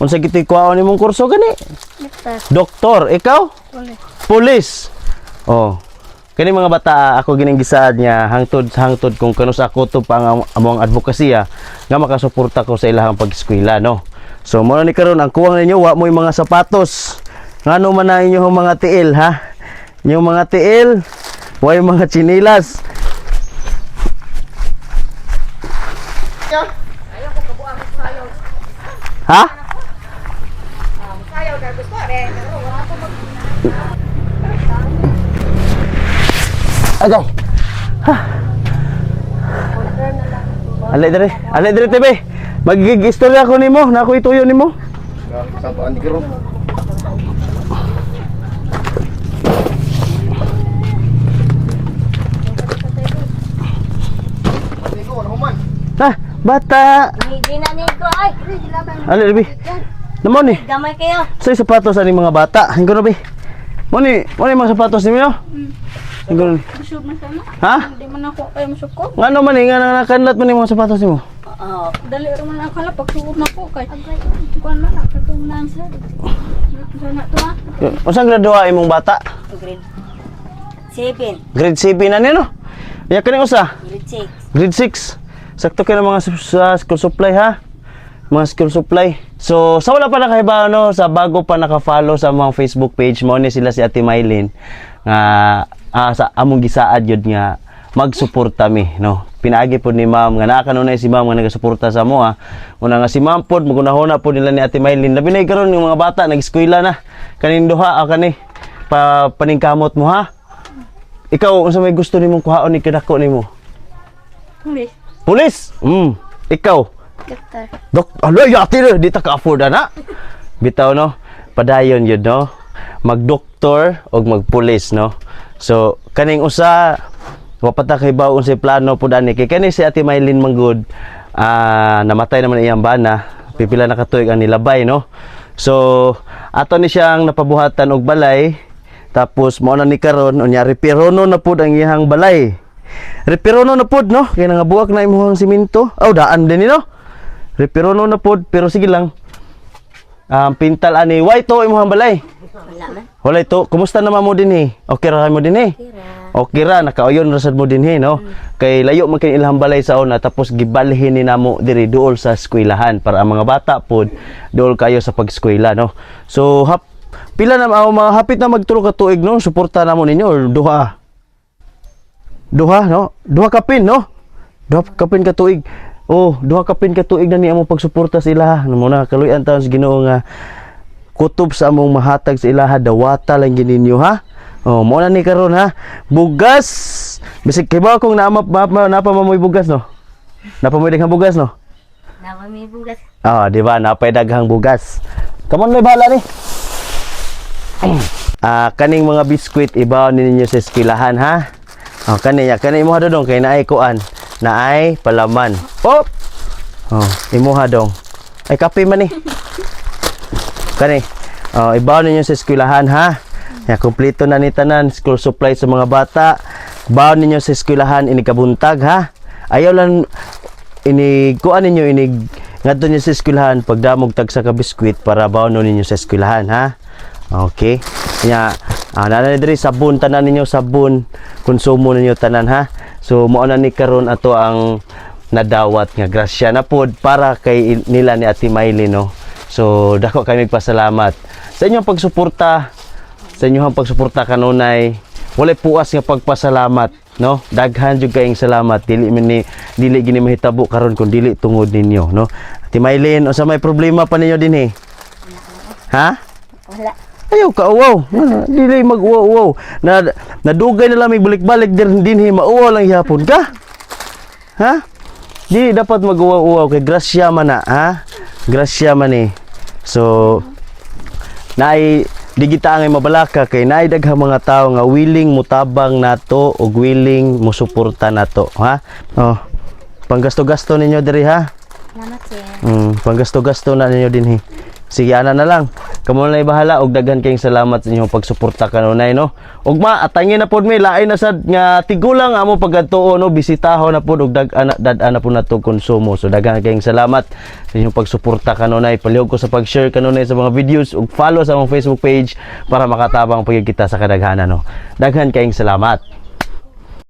Unsa gitoy kuhaon nimong kurso gani? Doktor. Doktor, ikaw? Wala. Police. Oh. Kani mga bata ako gining gisaad niya hangtod hangtod kung kanus ako to pang am- among advokasya nga makasuporta ko sa ilahang pag-eskwela no. So mo ni karon ang kuwang ninyo wa mo yung mga sapatos. Ngano man na inyong mga tiil ha? Yung mga tiil, wa yung mga chinilas. Ha? Agay. Alay dire, alay dire tebe. Magigig istorya ko nimo, na ako ituyo nimo. Di karon. Amigo, ano man? Ha, bata. Hindi na ni ko ay. Alay dire. Namo ni. Gamay kayo. Say sapatos ani mga bata. Hinggo na bi. Mo ni, mo ni mga sapatos nimo. no? Hinggo na. ni. Busog na sana. Ha? Hindi man ako kayo masuko. Ngano man ni nga nakanlat man ni mga sapatos nimo? Oo. Dali rin man ako lang pagsuot na ko kay. Kuan man ako itong lansa. Dito sana to ha. Unsang graduwa imong bata? Grade 7. Grade 7 na ni no. Ya kani usa. Grade 6. Grade 6. Sakto kayo ng mga sa school supply ha. Mga school supply. So, sa wala pa nakahiba no, sa bago pa naka-follow sa mga Facebook page mo ni sila si Ate Mylene nga ah, sa among gisaad yun nga magsuporta mi no. Pinaagi po ni Ma'am nga naa kanunay si Ma'am nga nagasuporta sa mo ha. Una nga si Ma'am pod magunahuna po nila ni Ate Mylene. Labi na karon yung mga bata nag-eskwela na. Kaning duha ah, kani pa paningkamot mo ha. Ikaw unsa may gusto nimong kuhaon ni kadako nimo? Pulis. Pulis! Mm. Ikaw? Doktor. Dok, alo, yati na, di ta ka-afford na. Bitaw, no? Padayon yun, no? Mag-doktor o mag-pulis, no? So, kaning usa, wapata kay baon si plano po dani. Kay kani si Ate Maylin Manggod, ah, namatay naman iyang bana. Pipila na katuig ang nilabay, no? So, ato ni siyang napabuhatan og balay. Tapos, mo na ni karon unya repirono na pud ang iyang balay. Repirono na pod no, kay nangabuak na imong simento. Aw daan din ni no. Repirono na pod pero sige lang. Um, pintal ani why to imong balay? Wala man. Wala ito. Kumusta naman mo din eh? Okay ra mo din eh? Tira. Okay ra, nakaayon rasad mo din eh, no? Kay layo man kay ilang balay sa una tapos gibalhin ni namo diri duol sa eskwelahan para ang mga bata pod duol kayo sa pag-eskwela, no? So hap pila na ako mga hapit na magtulo ka tuig no suporta namo ninyo or duha duha no duha ka pin no duha ka pin ka tuig oh duha ka pin ka tuig na ni amo pagsuporta sa ilaha no muna kaluyan taon sa Ginoo nga kutob sa among mahatag sa ilaha dawata lang gininyo ha oh mo na ni karon ha bugas bisig kay ba kung naama napa napa mamoy bugas no napa mo daghang bugas no Nawa may bugas. Ah, di ba? Napay daghang bugas. Come on, may bahala ni. Ah, kaning mga biskwit ibaw ninyo sa eskwelahan ha. Oh, kani ya, kani imo dong kay naay kuan. Naay palaman. Pop. Oh, imo dong. Ay kape man ni. Kani. Oh, ibaw ninyo sa eskwelahan ha. Ya, kumpleto na ni tanan school supply sa mga bata. Baw ninyo sa eskwelahan ini kabuntag ha. Ayaw lang ini kuan ninyo ini ngadto niyo sa eskwelahan pagdamog tag sa ka biskwit para bawnon ninyo sa eskwelahan ha. Okay. Nya ah na diri sabon tanan ninyo sabon. Konsumo ninyo tanan ha. So mao na ni karon ato ang nadawat nga grasya. Na pod para kay nila ni Ate Maylin no. So dako kami nagpasalamat sa inyong pagsuporta sa inyong pagsuporta kanunay walay puas nga pagpasalamat no? Daghan jud kayong salamat. Dili man ni dili gini mahitabo karon kun dili tungod ninyo no? Ate Maylin unsa may problema pa ninyo dinhi? Ha? Wala. Ayaw ka uwaw. Na, dili mag uwaw uwaw. Na nadugay na lang may balik-balik din dinhi mauwaw lang yapon ka. Ha? Di dapat mag uwaw uwaw kay grasya man na, ha? Grasya man ni. So naay digita ang mabalaka kay naay daghang mga tawo nga willing mutabang nato ug willing musuporta nato, ha? Oh. Panggasto-gasto ninyo diri ha. Salamat sir. Mm, panggasto-gasto na ninyo dinhi. Sige ana na lang. Kamo na bahala og daghan kayong salamat sa inyong pagsuporta kanunay no? Ug ma atangin na pod mi lain na sad nga tigulang amo pagatuo no? Bisitahon na pod og dag ana dad ana po na to konsumo. So daghan kayong salamat sa inyong pagsuporta kanunay. Palihog ko sa pag-share kanunay sa mga videos ug follow sa among Facebook page para makatabang pag kita sa kadaghanan no? Daghan kayong salamat